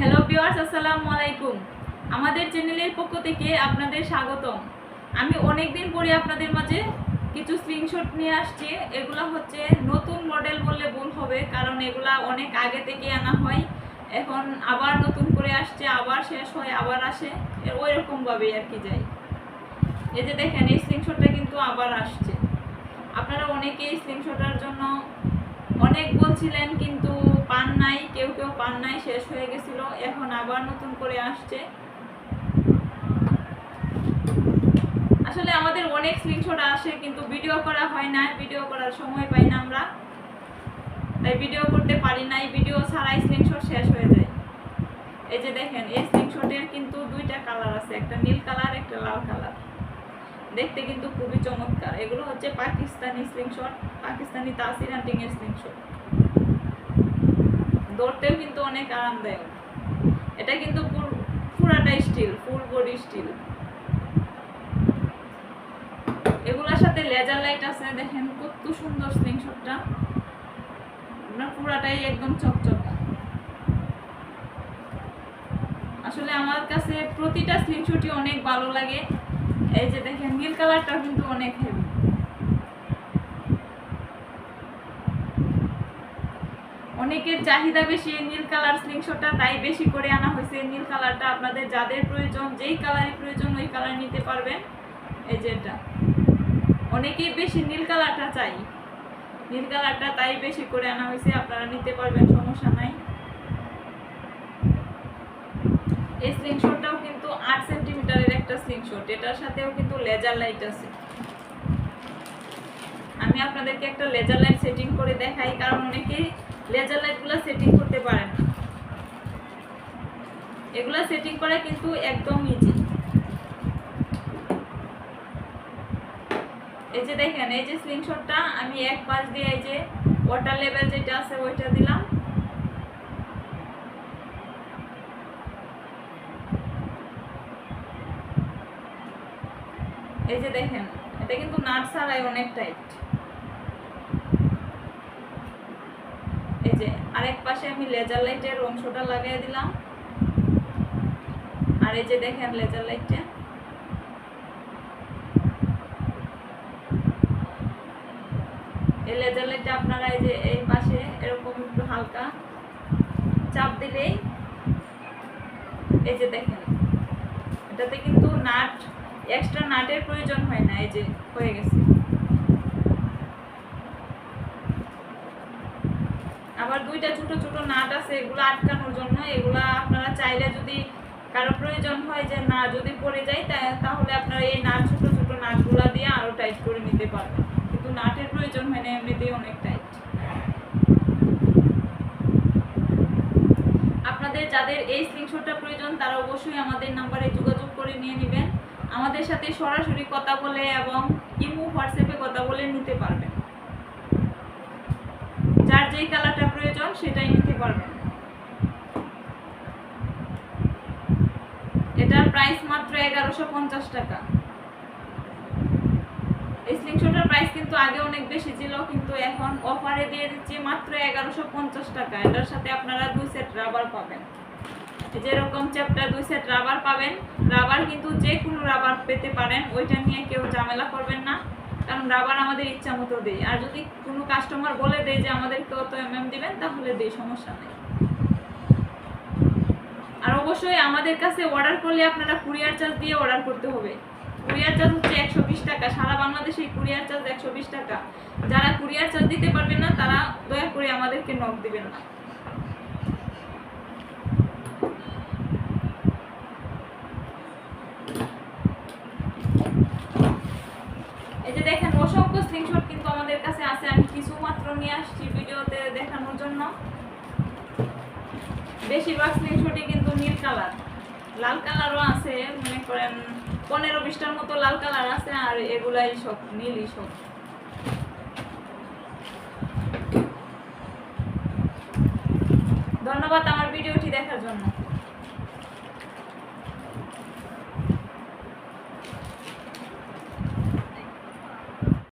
Hello viewers আসসালামু আলাইকুম। আমাদের চ্যানেলের পক্ষ থেকে আপনাদের স্বাগতম। আমি অনেক দিন পরে আপনাদের মাঝে কিছু স্ক্রিনশট নিয়ে আসছি। এগুলো হচ্ছে নতুন মডেল বললে ভুল হবে, কারণ এগুলা অনেক আগে থেকে আনা হয়। এখন আবার নতুন করে আসছে, আবার শেষ হয়, আবার আসে। ওই রকমভাবেই আর কি যাই। এই যে দেখেন, এই স্ক্রিনশটটা কিন্তু আবার আসছে। আপনারা অনেকেই স্ক্রিনশটার জন্য অনেক বলছিলেন, কিন্তু পান নাই, কেউ কেউ পান নাই, শেষ হয়ে গেছিল, এখন আবার নতুন করে আসছে। আসলে আমাদের অনেক স্ক্রিনশট আসে, কিন্তু ভিডিও করা হয় না ভিডিও করার সময় পাই না আমরা। তাই ভিডিও করতে পারি নাই ভিডিও ছাড়াই স্ক্রিনশট শেষ হয়ে যায়। এই যে দেখেন, এই স্ক্রিনশটের কিন্তু দুইটা কালার আছে, একটা নীল কালার একটা লাল কালার দেখতে কিন্তু খুবই চমৎকার। এগুলো হচ্ছে পাকিস্তানি স্ক্রিনশট পাকিস্তানি তাসির হান্টিং এর স্ক্রিনশট। ধরতেও কিন্তু অনেক আরামদায়ক। এটা কিন্তু পুর- পুরাটাই স্টিল, ফুল বডি স্টিল। এগুলোর সাথে লেজার লাইট আছে, দেখেন কত সুন্দর স্ক্রিনশটটা। আপনার পুরাটাই একদম চকচকা। আসলে আমার কাছে প্রতিটা স্ক্রিনশটই অনেক ভালো লাগে। এই যে দেখেন, নীল কালারটা কিন্তু অনেক হেভি অনেকের চাহিদা বেশি নীল কালার স্লিংশটটা, তাই বেশি করে আনা হয়েছে নীল কালারটা। আপনাদের যাদের প্রয়োজন, যেই কালারের প্রয়োজন, ওই কালার নিতে পারবেন। এই যে এটা। অনেকেই বেশি নীল কালারটা চাই। নীল কালারটা তাই বেশি করে আনা হয়েছে, আপনারা নিতে পারবেন, সমস্যা নাই। এই স্লিংশটটাও কিন্তু আট সেন্টিমিটারের একটা স্লিংশট। এটার সাথেও কিন্তু লেজার লাইট আছে। আমি আপনাদেরকে একটা লেজার লাইট সেটিং করে দেখাই, কারণ অনেকেই লেজার লাইটগুলো সেটিং করতে পারেন এগুলা সেটিং করা কিন্তু একদম ইজি এই যে দেখেন, এই যে স্ক্রিনশটটা আমি এক পাশ দিয়ে এই যে ওয়াটার লেভেল যেটা আছে ওইটা দিলাম। এই যে দেখেন, এটা কিন্তু নাট ছাড়াই অনেক টাইট এই যে আরেক পাশে আমি লেজার লাইটের অংশটা লাগিয়ে দিলাম। আর এই যে দেখেন লেজার লাইটটা এই লেজার লাইটটা আপনারা এই যে এই পাশে এরকম একটু হালকা চাপ দিলেই এই যে দেখেন, এটাতে কিন্তু নাট এক্সট্রা নাটের প্রয়োজন হয় না, এই যে হয়ে গেছে আবার দুইটা ছোট ছোট নাট আছে, এগুলো আটকানোর জন্য। এগুলা আপনারা চাইলে যদি কারও প্রয়োজন হয় যে না যদি পড়ে যায় তাহলে আপনারা এই নাট, ছোট ছোট নাটগুলা দিয়ে আরও টাইট করে নিতে পারবেন। কিন্তু নাটের প্রয়োজন হয় না, এমনিতেই অনেক টাইট। আপনাদের যাদের এই স্ক্রিনশটটা প্রয়োজন, তারা অবশ্যই আমাদের নাম্বারে যোগাযোগ করে নিয়ে নেবেন। আমাদের সাথে সরাসরি কথা বলে এবং ইমো, হোয়াটসঅ্যাপে কথা বলে নিতে পারবেন। যার যেই কালারটা প্রয়োজন সেটাই নিতে পারবেন। এটার প্রাইস মাত্র এগারোশো পঞ্চাশ টাকা। এই স্লিংশটের প্রাইস কিন্তু আগে অনেক বেশি ছিল, কিন্তু এখন অফারে দিয়ে দিচ্ছি মাত্র এগারোশো পঞ্চাশ টাকা। এটার সাথে আপনারা দুই সেট রাবার পাবেন। যেরকম চ্যাপ্টার দুই সেট রাবার পাবেন। রাবার কিন্তু যে কোনো রাবার পেতে পারেন, ওইটা নিয়ে কেউ ঝামেলা করবেন না। কারণ রাবার আমাদের ইচ্ছা মতো দেয়। আর যদি কোনো কাস্টমার বলে দেয় যে আমাদের কত এমএম দিবেন, তাহলে দেই সমস্যা নেই। আর অবশ্যই আমাদের কাছে অর্ডার করলে আপনারা কুরিয়ার চার্জ দিয়ে অর্ডার করতে হবে। কুরিয়ার চার্জ হচ্ছে একশো বিশ টাকা। সারা বাংলাদেশে কুরিয়ার চার্জ একশো বিশ টাকা। যারা কুরিয়ার চার্জ দিতে পারবেন না, তারা দয়া করে আমাদেরকে নক দিবেন না এই যে দেখেন অসংখ্য স্ক্রিনশট কিন্তু আমাদের কাছে আছে আমি কিছু মাত্র নিয়ে আসছি ভিডিওতে দেখানোর জন্য বেশিরভাগ স্ক্রিনশটই কিন্তু নীল কালার। লাল কালারও আছে, মনে করেন পনেরো বিশটার মতো লাল কালার আছে আর এগুলাই সব নীলই সব। ধন্যবাদ আমার ভিডিওটি দেখার জন্য।